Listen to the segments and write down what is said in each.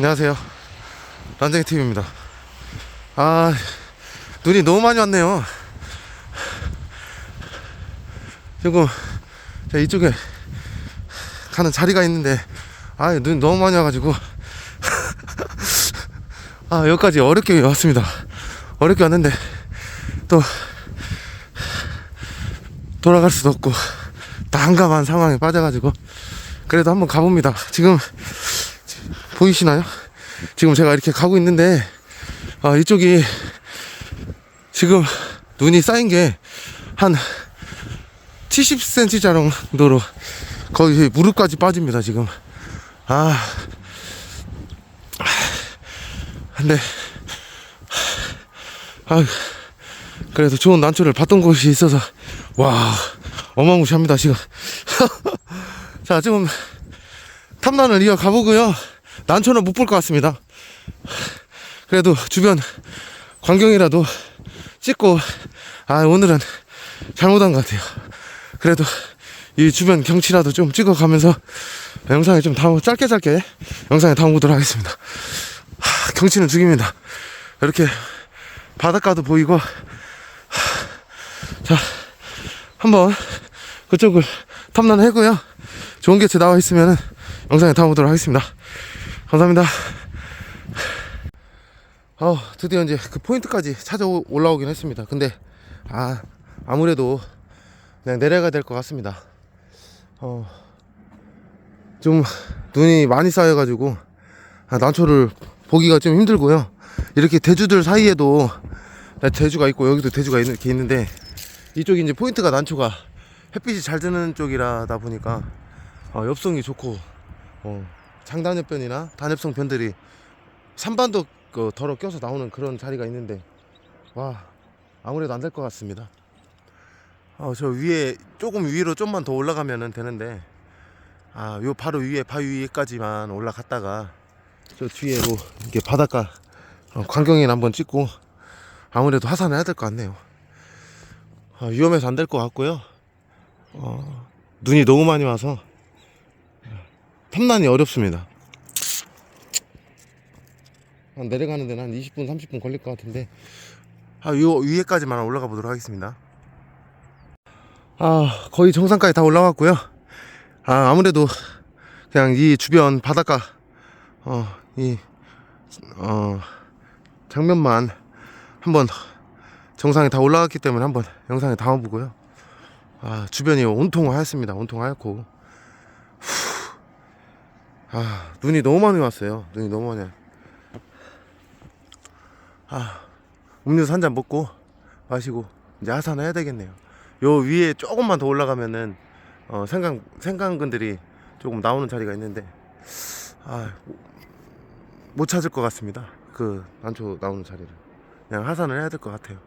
안녕하세요. 란쟁이 TV입니다. 아, 눈이 너무 많이 왔네요. 지금 이쪽에 가는 자리가 있는데, 아, 눈이 너무 많이 와가지고, 아, 여기까지 어렵게 왔습니다. 어렵게 왔는데, 또, 돌아갈 수도 없고, 난감한 상황에 빠져가지고, 그래도 한번 가봅니다. 지금, 보이시나요? 지금 제가 이렇게 가고 있는데, 아, 이쪽이 지금 눈이 쌓인 게 한 70cm 정도로 거의 무릎까지 빠집니다, 지금. 아. 근데, 아 그래도 좋은 난초를 봤던 곳이 있어서, 와, 어마무시합니다, 지금. 자, 지금 탐난을 이어 가보고요. 난초는 못 볼 것 같습니다. 그래도 주변 광경이라도 찍고, 아, 오늘은 잘못한 것 같아요. 그래도 이 주변 경치라도 좀 찍어가면서 영상에 좀 담아, 짧게 짧게 영상에 담아보도록 하겠습니다. 하, 경치는 죽입니다. 이렇게 바닷가도 보이고, 하, 자, 한번 그쪽을 탐난을 해고요. 좋은 개체 나와 있으면 영상에 담아보도록 하겠습니다. 감사합니다. 어, 드디어 이제 그 포인트까지 찾아 올라오긴 했습니다. 근데, 아, 아무래도 그냥 내려가야 될 것 같습니다. 어, 좀 눈이 많이 쌓여가지고, 아, 난초를 보기가 좀 힘들고요. 이렇게 대주들 사이에도 대주가 있고, 여기도 대주가 있- 이렇게 있는데, 이쪽이 이제 포인트가 난초가 햇빛이 잘 드는 쪽이라다 보니까, 어, 엽성이 좋고, 어, 장단엽변이나 단엽성 변들이 산반도 그 덜어 껴서 나오는 그런 자리가 있는데 와 아무래도 안 될 것 같습니다. 어, 저 위에 조금 위로 좀만 더 올라가면은 되는데 아 요 바로 위에 바위 위에까지만 올라갔다가 저 뒤에로 이렇게 바닷가 어, 광경인 한번 찍고 아무래도 하산해야 될 것 같네요. 어, 위험해서 안 될 것 같고요. 어, 눈이 너무 많이 와서 탐난이 어렵습니다. 한 내려가는 데는 한 20분, 30분 걸릴 것 같은데, 아, 요 위에까지만 올라가 보도록 하겠습니다. 아, 거의 정상까지 다 올라왔고요. 아, 아무래도 그냥 이 주변 바닷가, 어, 이, 어, 장면만 한번 정상에 다 올라갔기 때문에 한번 영상에 담아보고요. 아, 주변이 온통 하얗습니다. 온통 하얗고. 아, 눈이 너무 많이 왔어요. 눈이 너무 많이. 왔- 아, 음료수 한 잔 먹고 마시고 이제 하산을 해야 되겠네요. 요 위에 조금만 더 올라가면은 어, 생강 생강근들이 조금 나오는 자리가 있는데 아, 못 찾을 것 같습니다. 그 난초 나오는 자리를 그냥 하산을 해야 될 것 같아요.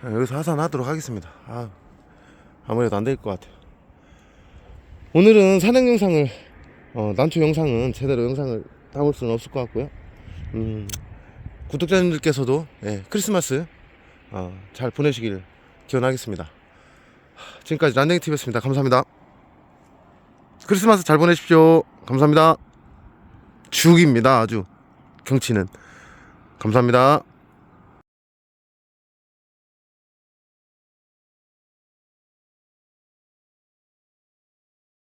그냥 여기서 하산하도록 하겠습니다. 아, 아무래도 안 될 것 같아요. 오늘은 산행 영상을 어, 난초 영상은 제대로 영상을 담을 수는 없을 것 같고요. 음, 구독자님들께서도 예, 크리스마스 어, 잘 보내시길 기원하겠습니다. 하, 지금까지 란댕이 TV였습니다. 감사합니다. 크리스마스 잘 보내십시오. 감사합니다. 죽입니다. 아주 경치는 감사합니다.